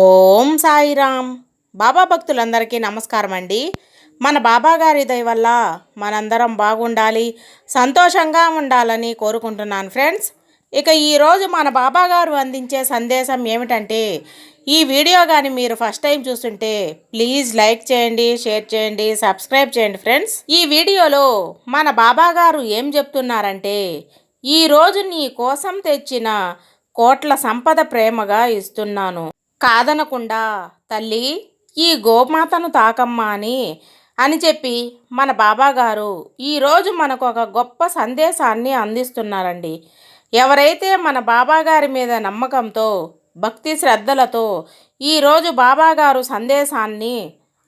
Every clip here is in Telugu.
ఓం సాయిరామ్. బాబా భక్తులందరికీ నమస్కారం అండి మన బాబా గారి దయ వల్ల మనందరం బాగుండాలి సంతోషంగా ఉండాలని కోరుకుంటున్నాను ఫ్రెండ్స్. ఇక ఈరోజు మన బాబాగారు అందించే సందేశం ఏమిటంటే ఈ వీడియో కానీ మీరు ఫస్ట్ టైం చూస్తుంటే ప్లీజ్ లైక్ చేయండి షేర్ చేయండి సబ్స్క్రైబ్ చేయండి ఫ్రెండ్స్. ఈ వీడియోలో మన బాబాగారు ఏం చెప్తున్నారంటే ఈరోజు నీ కోసం తెచ్చిన కోట్ల సంపద ప్రేమగా ఇస్తున్నాను. కాదనకుండా తల్లి ఈ గోమాతను తాకమ్మా అని అని చెప్పి మన బాబాగారు ఈరోజు మనకు ఒక గొప్ప సందేశాన్ని అందిస్తున్నారండి. ఎవరైతే మన బాబాగారి మీద నమ్మకంతో భక్తి శ్రద్ధలతో ఈరోజు బాబాగారు సందేశాన్ని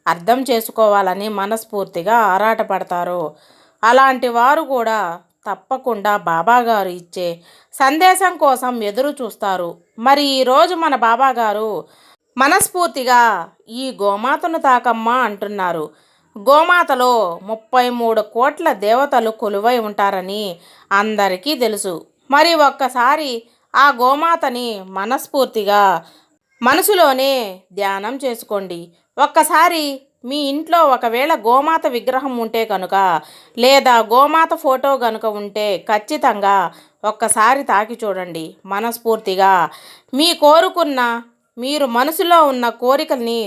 అర్థం చేసుకోవాలని మనస్ఫూర్తిగా ఆరాటపడతారో అలాంటి వారు కూడా తప్పకుండా బాబాగారు ఇచ్చే సందేశం కోసం ఎదురు చూస్తారు. మరి ఈరోజు మన బాబాగారు మనస్ఫూర్తిగా ఈ గోమాతను తాకమ్మా అంటున్నారు. గోమాతలో ముప్పై మూడు కోట్ల దేవతలు కొలువై ఉంటారని అందరికీ తెలుసు. మరి ఒక్కసారి ఆ గోమాతని మనస్ఫూర్తిగా మనసులోనే ధ్యానం చేసుకోండి. ఒక్కసారి మీ ఇంట్లో ఒకవేళ గోమాత విగ్రహం ఉంటే కనుక లేదా గోమాత ఫోటో కనుక ఉంటే ఖచ్చితంగా ఒక్కసారి తాకి చూడండి మనస్ఫూర్తిగా. మీ కోరుకున్న మీరు మనసులో ఉన్న కోరికల్ని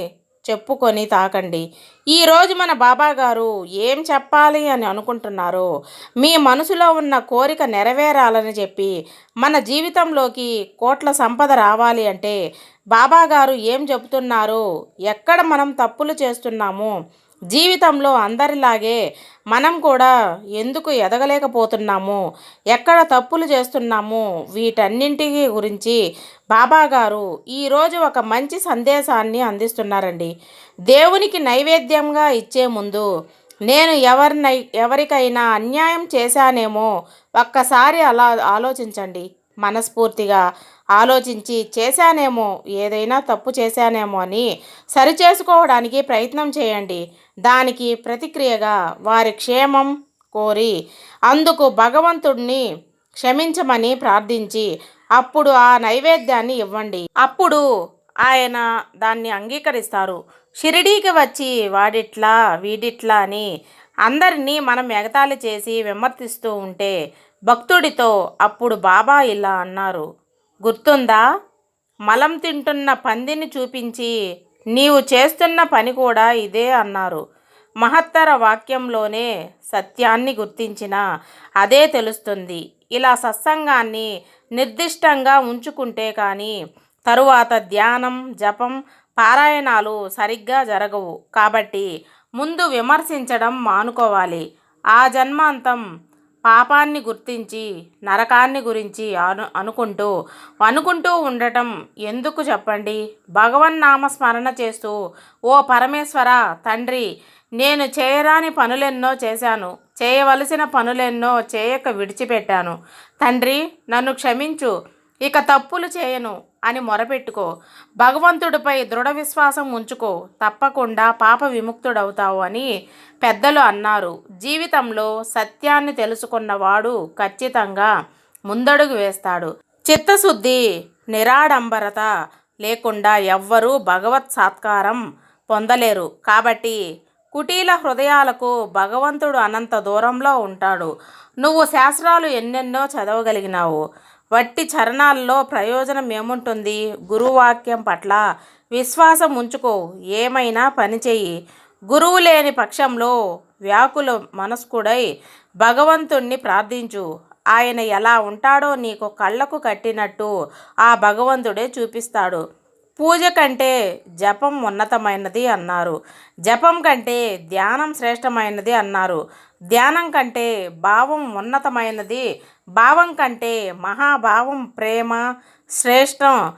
చెప్పుకొని తాకండి. ఈరోజు మన బాబా గారు ఏం చెప్పాలి అని అనుకుంటున్నారో మీ మనసులో ఉన్న కోరిక నెరవేరాలని చెప్పి మన జీవితంలోకి కోట్ల సంపద రావాలి అంటే బాబాగారు ఏం చెబుతున్నారు? ఎక్కడ మనం తప్పులు చేస్తున్నాము? జీవితంలో అందరిలాగే మనం కూడా ఎందుకు ఎదగలేకపోతున్నాము? ఎక్కడ తప్పులు చేస్తున్నాము? వీటన్నింటికి గురించి బాబాగారు ఈరోజు ఒక మంచి సందేశాన్ని అందిస్తున్నారండి. దేవునికి నైవేద్యంగా ఇచ్చే ముందు నేను ఎవరినై ఎవరికైనా అన్యాయం చేశానేమో ఒక్కసారి అలా ఆలోచించండి. మనస్ఫూర్తిగా ఆలోచించి చేశానేమో ఏదైనా తప్పు చేశానేమో అని సరిచేసుకోవడానికి ప్రయత్నం చేయండి. దానికి ప్రతిక్రియగా వారి క్షేమం కోరి అందుకు భగవంతుడిని క్షమించమని ప్రార్థించి అప్పుడు ఆ నైవేద్యాన్ని ఇవ్వండి. అప్పుడు ఆయన దాన్ని అంగీకరిస్తారు. షిరిడీకి వచ్చి వాడిట్లా వీడిట్లా అని అందరినీ మనం ఎగతాళి చేసి విమర్శిస్తూ ఉంటే భక్తుడితో అప్పుడు బాబా ఇలా అన్నారు గుర్తుందా? మలం తింటున్న పందిని చూపించి నీవు చేస్తున్న పని కూడా ఇదే అన్నారు. మహత్తర వాక్యంలోనే సత్యాన్ని గుర్తించిన అదే తెలుస్తుంది. ఇలా సత్సంగాన్ని నిర్దిష్టంగా ఉంచుకుంటే కానీ తరువాత ధ్యానం జపం పారాయణాలు సరిగ్గా జరగవు. కాబట్టి ముందు విమర్శించడం మానుకోవాలి. ఆ జన్మాంతం పాపాన్ని గుర్తించి నరకాన్ని గురించి అను అనుకుంటూ అనుకుంటూ ఉండటం ఎందుకు చెప్పండి? భగవన్నామ స్మరణ చేస్తూ ఓ పరమేశ్వర తండ్రి నేను చేయరాని పనులెన్నో చేశాను. చేయవలసిన పనులెన్నో చేయక విడిచిపెట్టాను. తండ్రి నన్ను క్షమించు. ఇక తప్పులు చేయను అని మొరపెట్టుకో. భగవంతుడిపై దృఢ విశ్వాసం ఉంచుకో. తప్పకుండా పాప విముక్తుడవుతావు అని పెద్దలు అన్నారు. జీవితంలో సత్యాన్ని తెలుసుకున్నవాడు ఖచ్చితంగా ముందడుగు వేస్తాడు. చిత్తశుద్ధి నిరాడంబరత లేకుండా ఎవ్వరూ భగవత్ సాత్కారం పొందలేరు. కాబట్టి కుటీల హృదయాలకు భగవంతుడు అనంత దూరంలో ఉంటాడు. నువ్వు శాస్త్రాలు ఎన్నెన్నో చదవగలిగినావు. వట్టి చరణాల్లో ప్రయోజనం ఏముంటుంది? గురువాక్యం పట్ల విశ్వాసం ఉంచుకో. ఏమైనా పనిచేయి గురువు లేని పక్షంలో వ్యాకుల మనస్కుడై భగవంతుణ్ణి ప్రార్థించు. ఆయన ఎలా ఉంటాడో నీకు కళ్ళకు కట్టినట్టు ఆ భగవంతుడే చూపిస్తాడు. పూజ కంటే జపం ఉన్నతమైనది అన్నారు. జపం కంటే ధ్యానం శ్రేష్టమైనది అన్నారు. ధ్యానం కంటే భావం ఉన్నతమైనది భావం కంటే మహాభావం ప్రేమ శ్రేష్టం.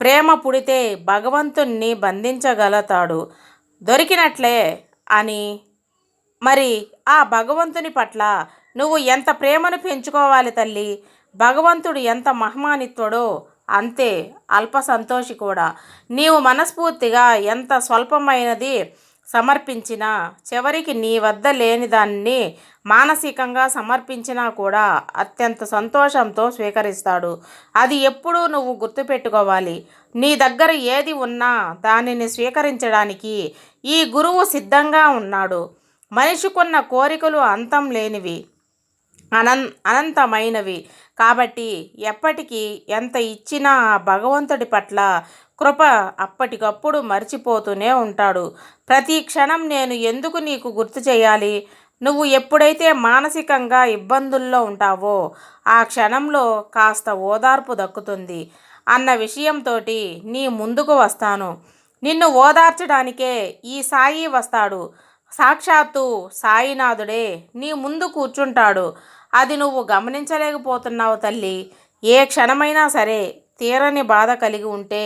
ప్రేమ పుడితే భగవంతుణ్ణి బంధించగలుగుతాడు. దొరికినట్లే అని. మరి ఆ భగవంతుని పట్ల నువ్వు ఎంత ప్రేమను పెంచుకోవాలి తల్లి? భగవంతుడు ఎంత మహమానిత్వడో అంతే. అల్ప సంతోషి కూడా. నీవు మనస్ఫూర్తిగా ఎంత స్వల్పమైనది సమర్పించిన చివరికి నీ వద్ద లేని దాన్ని మానసికంగా సమర్పించినా కూడా అత్యంత సంతోషంతో స్వీకరిస్తాడు. అది ఎప్పుడూ నువ్వు గుర్తుపెట్టుకోవాలి. నీ దగ్గర ఏది ఉన్నా దానిని స్వీకరించడానికి ఈ గురువు సిద్ధంగా ఉన్నాడు. మనిషికున్న కోరికలు అంతం లేనివి అనం అనంతమైనవి. కాబట్టి ఎప్పటికీ ఎంత ఇచ్చినా ఆ భగవంతుడి పట్ల కృప అప్పటికప్పుడు మర్చిపోతూనే ఉంటాడు. ప్రతి క్షణం నేను ఎందుకు నీకు గుర్తు చేయాలి? నువ్వు ఎప్పుడైతే మానసికంగా ఇబ్బందుల్లో ఉంటావో ఆ క్షణంలో కాస్త ఓదార్పు దక్కుతుంది. అన్న విషయంతో నీ ముందుకు వస్తాను. నిన్ను ఓదార్చడానికే ఈ సాయి వస్తాడు. సాక్షాత్తు సాయినాథుడే నీ ముందు కూర్చుంటాడు. అది నువ్వు గమనించలేకపోతున్నావు తల్లి. ఏ క్షణమైనా సరే తీరని బాధ కలిగి ఉంటే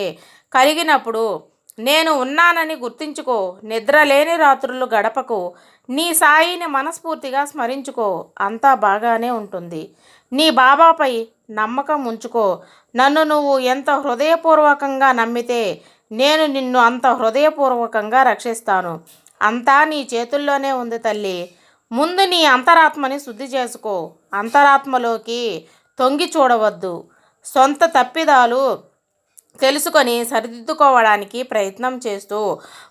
కలిగినప్పుడు నేను ఉన్నానని గుర్తించుకో నిద్రలేని రాత్రులు గడపకు నీ సాయిని మనస్ఫూర్తిగా స్మరించుకో అంతా బాగానే ఉంటుంది. నీ బాబాపై నమ్మకం ఉంచుకో. నన్ను నువ్వు ఎంత హృదయపూర్వకంగా నమ్మితే నేను నిన్ను అంత హృదయపూర్వకంగా రక్షిస్తాను. అంతా నీ చేతుల్లోనే ఉంది తల్లి. ముందు నీ అంతరాత్మని శుద్ధి చేసుకో. అంతరాత్మలోకి తొంగి చూడవద్దు. సొంత తప్పిదాలు తెలుసుకొని సరిదిద్దుకోవడానికి ప్రయత్నం చేస్తూ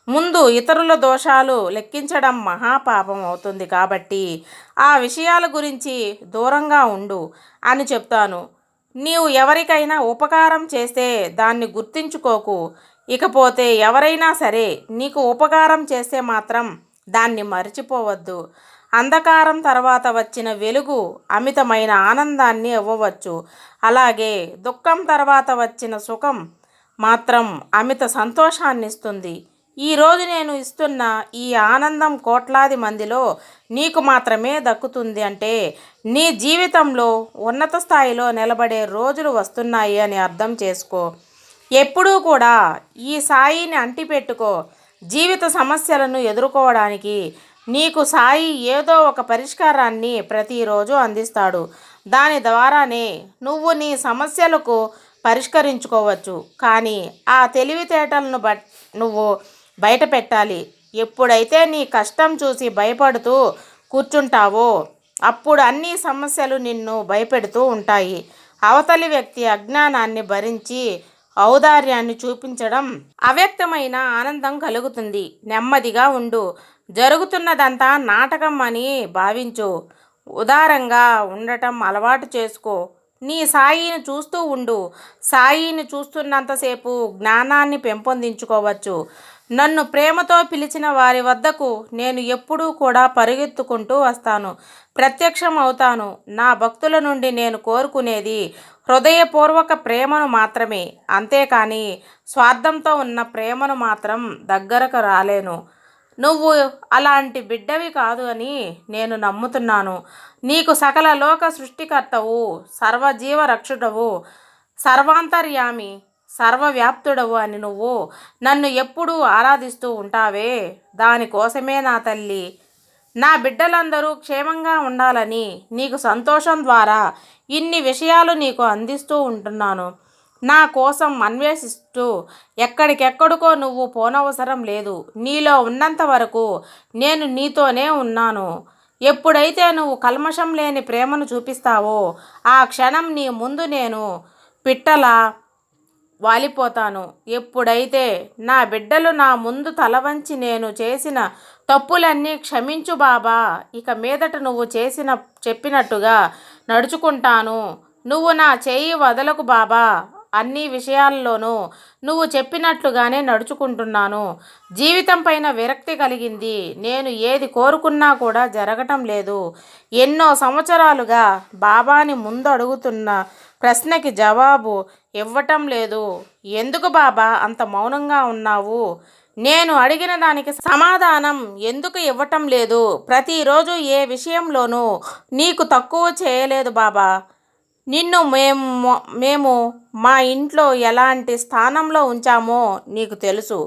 ముందు ఇతరుల దోషాలు లెక్కించడం మహాపాపం అవుతుంది కాబట్టి ఆ విషయాల గురించి దూరంగా ఉండు అని చెప్తాను. నీవు ఎవరికైనా ఉపకారం చేస్తే దాన్ని గుర్తించుకోకు. ఇకపోతే ఎవరైనా సరే నీకు ఉపకారం చేస్తే మాత్రం దాన్ని మర్చిపోవద్దు. అంధకారం తర్వాత వచ్చిన వెలుగు అమితమైన ఆనందాన్ని ఇవ్వవచ్చు. అలాగే దుఃఖం తర్వాత వచ్చిన సుఖం మాత్రం అమిత సంతోషాన్ని ఇస్తుంది ఈరోజు నేను ఇస్తున్న ఈ ఆనందం కోట్లాది మందిలో నీకు మాత్రమే దక్కుతుంది అంటే నీ జీవితంలో ఉన్నత స్థాయిలో నిలబడే రోజులు వస్తున్నాయి అని అర్థం చేసుకో. ఎప్పుడూ కూడా ఈ సాయిని అంటిపెట్టుకో. జీవిత సమస్యలను ఎదుర్కోవడానికి నీకు సాయి ఏదో ఒక పరిష్కారాన్ని ప్రతిరోజు అందిస్తాడు. దాని ద్వారానే నువ్వు నీ సమస్యలకు పరిష్కరించుకోవచ్చు. కానీ ఆ తెలివితేటలను బట్ నువ్వు బయట పెట్టాలి ఎప్పుడైతే నీ కష్టం చూసి భయపడుతూ కూర్చుంటావో అప్పుడు అన్ని సమస్యలు నిన్ను భయపెడుతూ ఉంటాయి. అవతలి వ్యక్తి అజ్ఞానాన్ని భరించి ఔదార్యాన్ని చూపించడం అవ్యక్తమైన ఆనందం కలుగుతుంది. నెమ్మదిగా ఉండు. జరుగుతున్నదంతా నాటకం అని భావించు. ఉదారంగా ఉండటం అలవాటు చేసుకో. నీ సాయిని చూస్తూ ఉండు. సాయిని చూస్తున్నంతసేపు జ్ఞానాన్ని పెంపొందించుకోవచ్చు. నన్ను ప్రేమతో పిలిచిన వారి వద్దకు నేను ఎప్పుడూ కూడా పరుగెత్తుకుంటూ వస్తాను. ప్రత్యక్షం అవుతాను నా భక్తుల నుండి నేను కోరుకునేది హృదయపూర్వక ప్రేమను మాత్రమే. అంతేకాని స్వార్థంతో ఉన్న ప్రేమను మాత్రం దగ్గరకు రాలేను. నువ్వు అలాంటి బిడ్డవి కాదు అని నేను నమ్ముతున్నాను. నీకు సకల లోక సృష్టికర్తవు సర్వజీవ రక్షుడవు సర్వాంతర్యామి సర్వవ్యాప్తుడవు అని నువ్వు నన్ను ఎప్పుడూ ఆరాధిస్తూ ఉంటావే. దానికోసమే నా తల్లి. నా బిడ్డలందరూ క్షేమంగా ఉండాలని నీకు సంతోషం ద్వారా ఇన్ని విషయాలు నీకు అందిస్తూ ఉంటున్నాను. నా కోసం అన్వేషిస్తూ ఎక్కడికెక్కడికో నువ్వు పోనవసరం లేదు. నీలో ఉన్నంత వరకు నేను నీతోనే ఉన్నాను. ఎప్పుడైతే నువ్వు కల్మషం లేని ప్రేమను చూపిస్తావో ఆ క్షణం నీ ముందు నేను పిట్టలా వాలిపోతాను. ఎప్పుడైతే నా బిడ్డలు నా ముందు తల వంచి నేను చేసిన తప్పులన్నీ క్షమించు బాబా. ఇక మీదట నువ్వు చేసిన చెప్పినట్టుగా నడుచుకుంటాను. నువ్వు నా చేయి వదలకు బాబా. అన్ని విషయాల్లోనూ నువ్వు చెప్పినట్లుగానే నడుచుకుంటున్నాను. జీవితం పైన విరక్తి కలిగింది. నేను ఏది కోరుకున్నా కూడా జరగటం లేదు. ఎన్నో సంవత్సరాలుగా బాబాని ముందు అడుగుతున్న ప్రశ్నకి జవాబు ఇవ్వటం లేదు. ఎందుకు బాబా అంత మౌనంగా ఉన్నావు? నేను అడిగిన దానికి సమాధానం ఎందుకు ఇవ్వటం లేదు? ప్రతిరోజు ఏ విషయంలోనూ నీకు తక్కువ చేయలేదు బాబా. నిన్ను మేము మేము మా ఇంట్లో ఎలాంటి స్థానంలో ఉంచామో నీకు తెలుసు.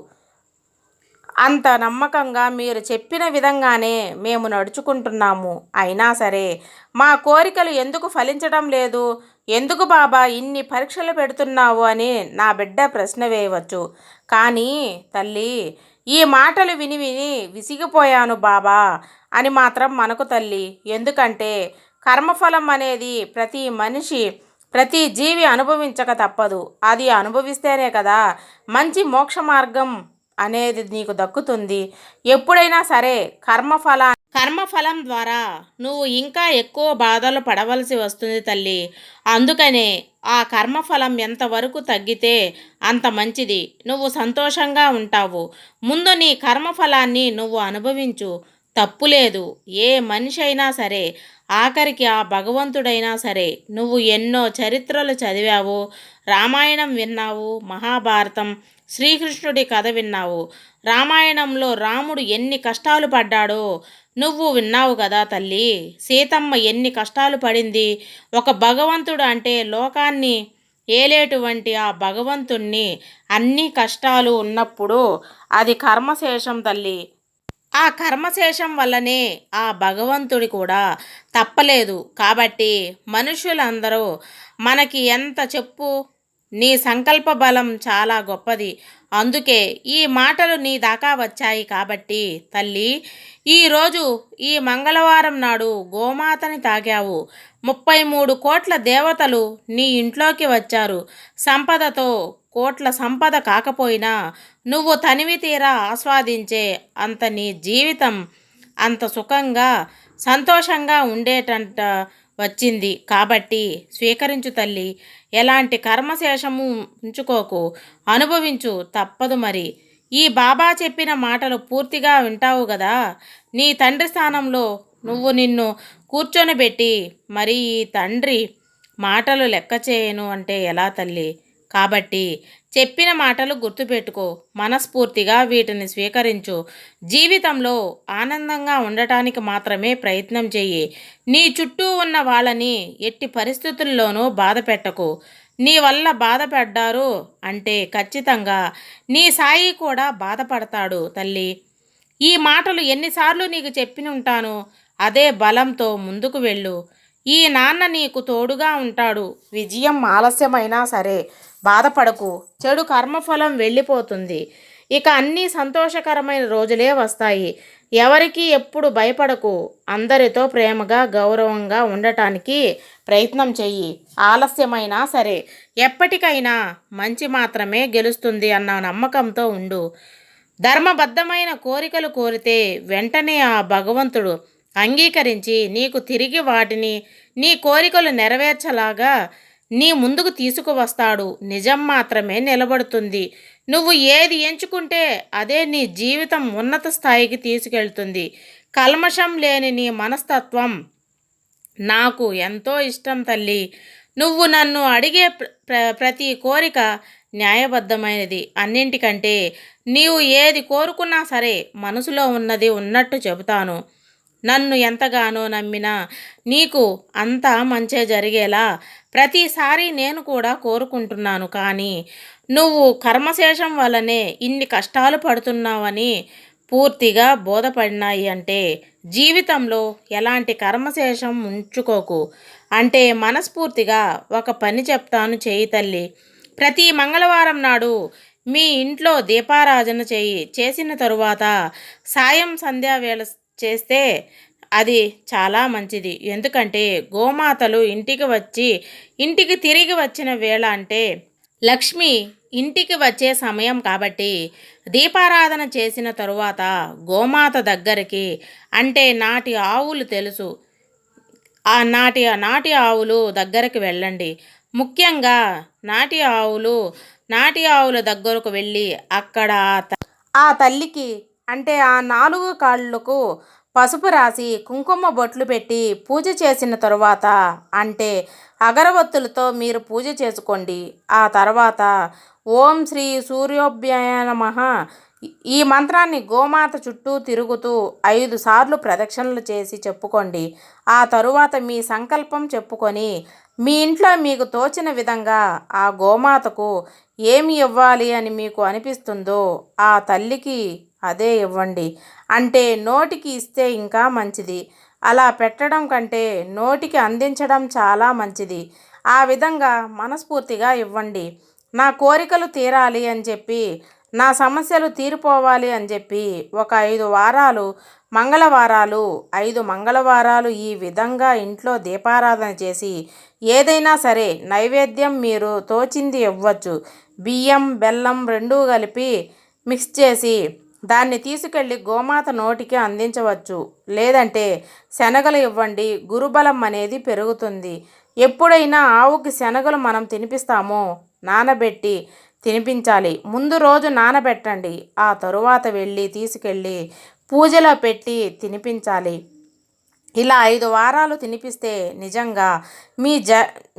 అంత నమ్మకంగా మీరు చెప్పిన విధంగానే మేము నడుచుకుంటున్నాము. అయినా సరే మా కోరికలు ఎందుకు ఫలించడం లేదు? ఎందుకు బాబా ఇన్ని పరీక్షలు పెడుతున్నావు అని నా బిడ్డ ప్రశ్న వేయవచ్చు. కానీ తల్లి ఈ మాటలు విని విని విసిగిపోయాను బాబా అని మాత్రం మనకు తల్లి. ఎందుకంటే కర్మఫలం అనేది ప్రతి మనిషి ప్రతి జీవి అనుభవించక తప్పదు. అది అనుభవిస్తేనే కదా మంచి మోక్ష మార్గం అనేది నీకు దక్కుతుంది. ఎప్పుడైనా సరే కర్మఫల కర్మఫలం ద్వారా నువ్వు ఇంకా ఎక్కువ బాధలు పడవలసి వస్తుంది తల్లి. అందుకనే ఆ కర్మఫలం ఎంతవరకు తగ్గితే అంత మంచిది. నువ్వు సంతోషంగా ఉంటావు. ముందు నీ కర్మఫలాన్ని నువ్వు అనుభవించు. తప్పులేదు ఏ మనిషి అయినా సరే ఆఖరికి ఆ భగవంతుడైనా సరే నువ్వు ఎన్నో చరిత్రలు చదివావు రామాయణం విన్నావు మహాభారతం శ్రీకృష్ణుడి కథ విన్నావు. రామాయణంలో రాముడు ఎన్ని కష్టాలు పడ్డాడో నువ్వు విన్నావు కదా తల్లి. సీతమ్మ ఎన్ని కష్టాలు పడింది. ఒక భగవంతుడు అంటే లోకాన్ని ఏలేటువంటి ఆ భగవంతుణ్ణి అన్ని కష్టాలు ఉన్నప్పుడు అది కర్మశేషం తల్లి. ఆ కర్మశేషం వల్లనే ఆ భగవంతుడి కూడా తప్పలేదు. కాబట్టి మనుషులందరూ మనకి ఎంత చెప్పు నీ సంకల్ప బలం చాలా గొప్పది. అందుకే ఈ మాటలు నీ దాకా వచ్చాయి కాబట్టి తల్లి ఈరోజు ఈ మంగళవారం నాడు గోమాతని తాగావు. ముప్పై మూడు కోట్ల దేవతలు నీ ఇంట్లోకి వచ్చారు. సంపదతో కోట్ల సంపద కాకపోయినా నువ్వు తనివి తీరా ఆస్వాదించే అంత నీ జీవితం అంత సుఖంగా సంతోషంగా ఉండేటంట వచ్చింది. కాబట్టి స్వీకరించు తల్లి ఎలాంటి కర్మశేషము ఉంచుకోకు. అనుభవించు తప్పదు మరి. ఈ బాబా చెప్పిన మాటలు పూర్తిగా వింటావు కదా నీ తండ్రి స్థానంలో నువ్వు నిన్ను కూర్చొనిబెట్టి మరి ఈ తండ్రి మాటలు లెక్క చేయను అంటే ఎలా తల్లి? కాబట్టి చెప్పిన మాటలు గుర్తుపెట్టుకో మనస్ఫూర్తిగా వీటిని స్వీకరించు. జీవితంలో ఆనందంగా ఉండటానికి మాత్రమే ప్రయత్నం చెయ్యి. నీ చుట్టూ ఉన్న వాళ్ళని ఎట్టి పరిస్థితుల్లోనూ బాధ పెట్టకు. నీ వల్ల బాధపడ్డారు అంటే ఖచ్చితంగా నీ సాయి కూడా బాధపడతాడు తల్లి. ఈ మాటలు ఎన్నిసార్లు నీకు చెప్పి ఉంటాను అదే బలంతో ముందుకు వెళ్ళు. ఈ నాన్న నీకు తోడుగా ఉంటాడు. విజయం ఆలస్యమైనా సరే బాధపడకు. చెడు కర్మఫలం వెళ్ళిపోతుంది. ఇక అన్నీ సంతోషకరమైన రోజులే వస్తాయి. ఎవరికి ఎప్పుడు భయపడకు. అందరితో ప్రేమగా గౌరవంగా ఉండటానికి ప్రయత్నం చెయ్యి. ఆలస్యమైనా సరే. ఎప్పటికైనా మంచి మాత్రమే గెలుస్తుంది అన్న నమ్మకంతో ఉండు. ధర్మబద్ధమైన కోరికలు కోరితే వెంటనే ఆ భగవంతుడు అంగీకరించి నీకు తిరిగి వాటిని నీ కోరికలు నెరవేర్చలాగా నీ ముందుకు తీసుకువస్తాడు. నిజం మాత్రమే నిలబడుతుంది. నువ్వు ఏది ఎంచుకుంటే అదే నీ జీవితం ఉన్నత స్థాయికి తీసుకెళ్తుంది. కల్మషం లేని నీ మనస్తత్వం నాకు ఎంతో ఇష్టం తల్లి. నువ్వు నన్ను అడిగే ప్ర ప్రతి కోరిక న్యాయబద్ధమైనది. అన్నింటికంటే నీవు ఏది కోరుకున్నా సరే మనసులో ఉన్నది ఉన్నట్టు చెబుతాను. నన్ను ఎంతగానో నమ్మినా నీకు అంతా మంచే జరిగేలా ప్రతిసారి నేను కూడా కోరుకుంటున్నాను. కానీ నువ్వు కర్మశేషం వల్లనే ఇన్ని కష్టాలు పడుతున్నావని పూర్తిగా బోధపడినాయి అంటే జీవితంలో ఎలాంటి కర్మశేషం ఉంచుకోకు. అంటే మనస్ఫూర్తిగా ఒక పని చెప్తాను చేయి తల్లి. ప్రతి మంగళవారం నాడు మీ ఇంట్లో దీపారాజన చేయి. చేసిన తరువాత సాయం సంధ్యావేళ చేస్తే అది చాలా మంచిది. ఎందుకంటే గోమాతలు ఇంటికి వచ్చి ఇంటికి తిరిగి వచ్చిన వేళ అంటే లక్ష్మి ఇంటికి వచ్చే సమయం కాబట్టి దీపారాధన చేసిన తరువాత గోమాత దగ్గరికి అంటే నాటి ఆవులు తెలుసు. ఆ నాటి నాటి ఆవులు దగ్గరకు వెళ్ళండి. ముఖ్యంగా నాటి ఆవులు నాటి ఆవుల దగ్గరకు వెళ్ళి అక్కడ ఆ ఆ తల్లికి అంటే ఆ నాలుగు కాళ్ళకు పసుపు రాసి కుంకుమ బొట్లు పెట్టి పూజ చేసిన తరువాత అంటే అగరవత్తులతో మీరు పూజ చేసుకోండి. ఆ తర్వాత ఓం శ్రీ సూర్యోభ్యయ నమః. ఈ మంత్రాన్ని గోమాత చుట్టూ తిరుగుతూ ఐదు సార్లు ప్రదక్షిణలు చేసి చెప్పుకోండి. ఆ తరువాత మీ సంకల్పం చెప్పుకొని మీ ఇంట్లో మీకు తోచిన విధంగా ఆ గోమాతకు ఏమి ఇవ్వాలి అని మీకు అనిపిస్తుందో ఆ తల్లికి అదే ఇవ్వండి. అంటే నోటికి ఇస్తే ఇంకా మంచిది. అలా పెట్టడం కంటే నోటికి అందించడం చాలా మంచిది. ఆ విధంగా మనస్ఫూర్తిగా ఇవ్వండి. నా కోరికలు తీరాలి అని చెప్పి నా సమస్యలు తీరిపోవాలి అని చెప్పి ఒక ఐదు వారాలు మంగళవారాలు ఐదు మంగళవారాలు ఈ విధంగా ఇంట్లో దీపారాధన చేసి ఏదైనా సరే నైవేద్యం మీరు తోచింది ఇవ్వచ్చు. బియ్యం బెల్లం రెండూ కలిపి మిక్స్ చేసి దాన్ని తీసుకెళ్ళి గోమాత నోటికి అందించవచ్చు. లేదంటే శనగలు ఇవ్వండి గురుబలం అనేది పెరుగుతుంది. ఎప్పుడైనా ఆవుకి శనగలు మనం తినిపిస్తామో నానబెట్టి తినిపించాలి. ముందు రోజు నానబెట్టండి. ఆ తరువాత వెళ్ళి తీసుకెళ్ళి పూజలో పెట్టి తినిపించాలి. ఇలా ఐదు వారాలు తినిపిస్తే నిజంగా మీ జ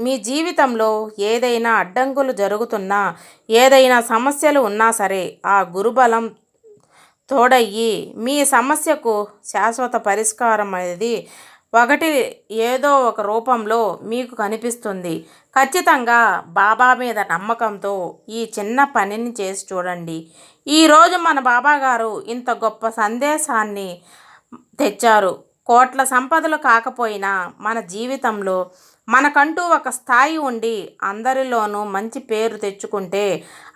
మీ జీవితంలో ఏదైనా అడ్డంకులు జరుగుతున్నా ఏదైనా సమస్యలు ఉన్నా సరే ఆ గురుబలం తోడయ్యి మీ సమస్యకు శాశ్వత పరిష్కారం అనేది ఒకటి ఏదో ఒక రూపంలో మీకు కనిపిస్తుంది. ఖచ్చితంగా బాబా మీద నమ్మకంతో ఈ చిన్న పనిని చేసి చూడండి. ఈరోజు మన బాబా గారు ఇంత గొప్ప సందేశాన్ని తెచ్చారు. కోట్ల సంపదలు కాకపోయినా మన జీవితంలో మనకంటూ ఒక స్థాయి ఉండి అందరిలోనూ మంచి పేరు తెచ్చుకుంటే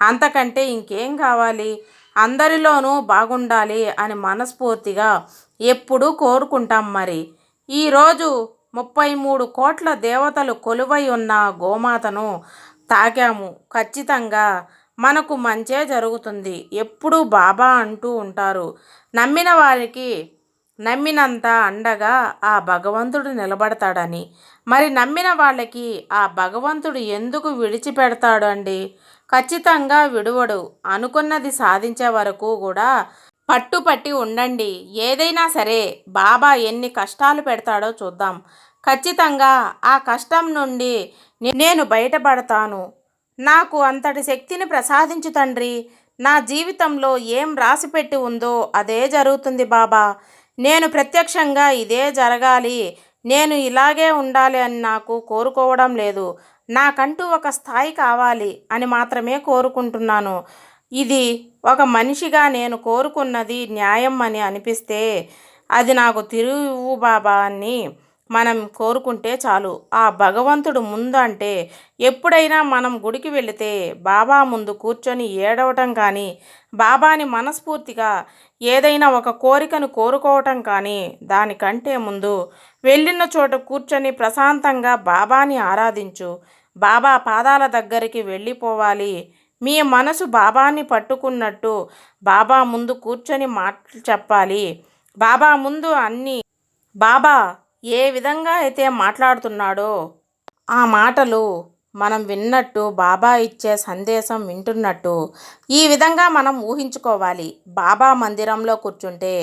అంతకంటే ఇంకేం కావాలి? అందరిలోనూ బాగుండాలి అని మనస్ఫూర్తిగా ఎప్పుడూ కోరుకుంటాం మరి. ఈరోజు ముప్పై మూడు కోట్ల దేవతలు కొలువై ఉన్న గోమాతను తాకాము ఖచ్చితంగా మనకు మంచే జరుగుతుంది. ఎప్పుడూ బాబా అంటూ ఉంటారు. నమ్మిన వారికి నమ్మినంత అండగా ఆ భగవంతుడు నిలబడతాడని. మరి నమ్మిన వాళ్ళకి ఆ భగవంతుడు ఎందుకు విడిచిపెడతాడు అండి? ఖచ్చితంగా విడువడు. అనుకున్నది సాధించే వరకు కూడా పట్టుపట్టి ఉండండి. ఏదైనా సరే బాబా ఎన్ని కష్టాలు పెడతాడో చూద్దాం. ఖచ్చితంగా ఆ కష్టం నుండి నేను బయటపడతాను. నాకు అంతటి శక్తిని ప్రసాదించు తండ్రి. నా జీవితంలో ఏం రాసిపెట్టి ఉందో అదే జరుగుతుంది బాబా. నేను ప్రత్యక్షంగా ఇదే జరగాలి. నేను ఇలాగే ఉండాలి అని నాకు కోరుకోవడం లేదు. నాకంటూ ఒక స్థాయి కావాలి అని మాత్రమే కోరుకుంటున్నాను. ఇది ఒక మనిషిగా నేను కోరుకున్నది న్యాయం అని అనిపిస్తే అది నాకు తిరువు బాబా అని మనం కోరుకుంటే చాలు. ఆ భగవంతుడు ముందు అంటే ఎప్పుడైనా మనం గుడికి వెళితే బాబా ముందు కూర్చొని ఏడవటం కానీ బాబాని మనస్ఫూర్తిగా ఏదైనా ఒక కోరికను కోరుకోవటం కానీ దానికంటే ముందు వెళ్ళిన చోట కూర్చొని ప్రశాంతంగా బాబాని ఆరాధించు. బాబా పాదాల దగ్గరికి వెళ్ళిపోవాలి. మీ మనసు బాబాని పట్టుకున్నట్టు బాబా ముందు కూర్చొని మాటలు చెప్పాలి. బాబా ముందు అన్నీ బాబా ఏ విధంగా అయితే మాట్లాడుతున్నాడో ఆ మాటలు మనం విన్నట్టు బాబా ఇచ్చే సందేశం వింటున్నట్టు ఈ విధంగా మనం ఊహించుకోవాలి. బాబా మందిరంలో కూర్చుంటే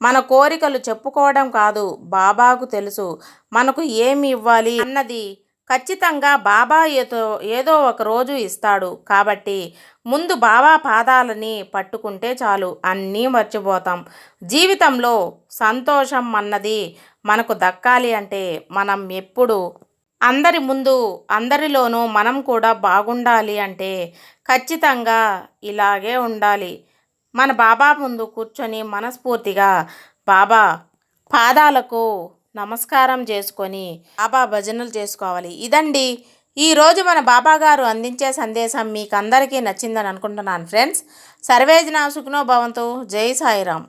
మన కోరికలు చెప్పుకోవడం కాదు బాబాకు తెలుసు. మనకు ఏమి ఇవ్వాలి అన్నది ఖచ్చితంగా బాబా ఏదో ఏదో ఒక రోజు ఇస్తాడు. కాబట్టి ముందు బాబా పాదాలని పట్టుకుంటే చాలు. అన్నీ మర్చిపోతాం. జీవితంలో సంతోషం అన్నది మనకు దక్కాలి అంటే మనం ఎప్పుడు అందరి ముందు అందరిలోనూ మనం కూడా బాగుండాలి అంటే ఖచ్చితంగా ఇలాగే ఉండాలి. మన బాబా ముందు కూర్చొని మనస్ఫూర్తిగా బాబా పాదాలకు నమస్కారం చేసుకొని బాబా భజనలు చేసుకోవాలి. ఇదండి. ఈరోజు మన బాబా గారు అందించే సందేశం మీకు అందరికీ నచ్చిందని అనుకుంటున్నాను ఫ్రెండ్స్. సర్వేజన సుఖనో భవంతు. జై సాయిరామ్.